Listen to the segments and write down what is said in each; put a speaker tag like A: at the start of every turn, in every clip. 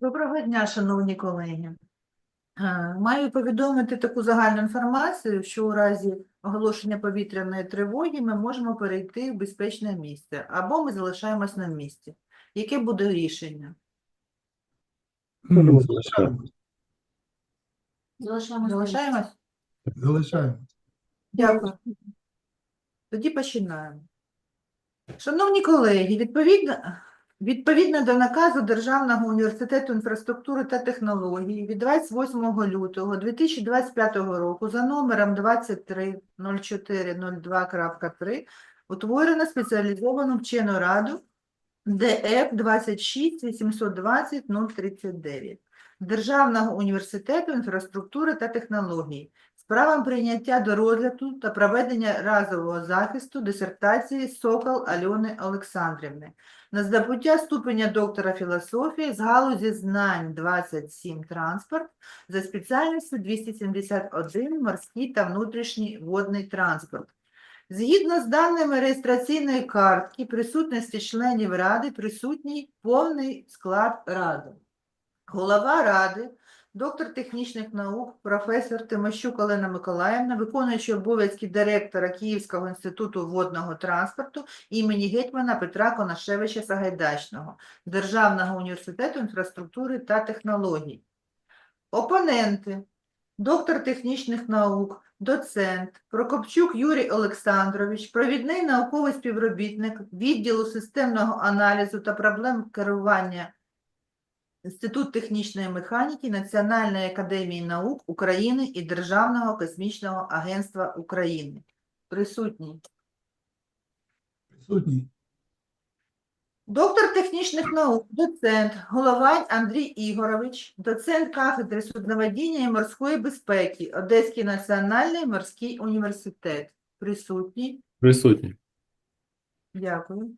A: Доброго дня, шановні колеги. Е, Маю повідомити таку загальну інформацію, що у разі оголошення повітряної тривоги ми можемо перейти в безпечне місце або ми залишаємось на місці. Яке буде рішення?
B: М, Залишаємо.
C: Залишаємо.
A: Залишаємось?
B: Залишаємо.
A: Дякую. Тоді починаємо. Шановні колеги, відповідно, відповідно до наказу Державного університету інфраструктури та технологій від 28 лютого 2025 року за номером 230402.3 утворено спеціалізовану вчену раду ДФ 26 820 039 Державного університету інфраструктури та технологій правом прийняття до розгляду та проведення разового захисту дисертації Сокол Альони Олександрівни на здобуття ступеня доктора філософії з галузі знань 27 транспорт за спеціальністю 271 морський та внутрішній водний транспорт. Згідно з даними реєстраційної картки присутності членів Ради, присутній повний склад Ради. Голова Ради, доктор технічних наук, професор Тимощук Олена Миколаївна, виконуючий обов'язки директора Київського інституту водного транспорту імені гетьмана Петра Конашевича Сагайдачного, Державного університету інфраструктури та технологій. Опоненти доктор технічних наук, доцент Прокопчук Юрій Олександрович, провідний науковий співробітник відділу системного аналізу та проблем керування Інститут технічної механіки Національної академії наук України і Державного космічного агентства України. Присутній.
B: Присутній.
A: Доктор технічних наук, доцент Головань Андрій Ігорович, доцент кафедри судноводіння і морської безпеки, Одеський національний морський університет. Присутній.
D: Присутні.
A: Дякую.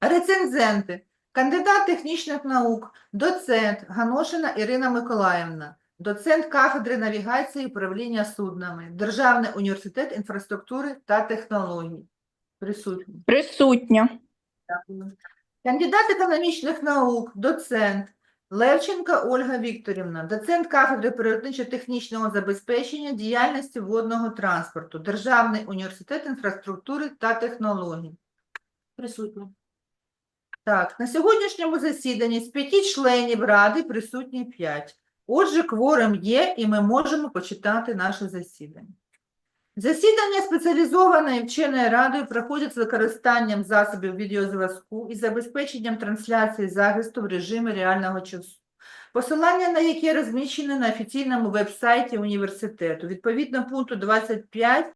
A: Рецензенти. Кандидат технічних наук, доцент Ганошина Ірина Миколаївна, доцент кафедри навігації і управління суднами, Державний університет інфраструктури та технологій.
C: Присутня.
A: Дякую. Кандидат економічних наук, доцент Левченка Ольга Вікторівна, доцент кафедри природничо-технічного забезпечення діяльності водного транспорту, Державний університет інфраструктури та технологій.
C: Присутня.
A: Так, на сьогоднішньому засіданні з п'яти членів Ради присутні п'ять. Отже, кворум є, і ми можемо почитати наше засідання. Засідання спеціалізованої вченої радою проходять з використанням засобів відеозв'язку і забезпеченням трансляції захисту в режимі реального часу. Посилання на яке розміщене на офіційному веб-сайті університету. Відповідно пункту 25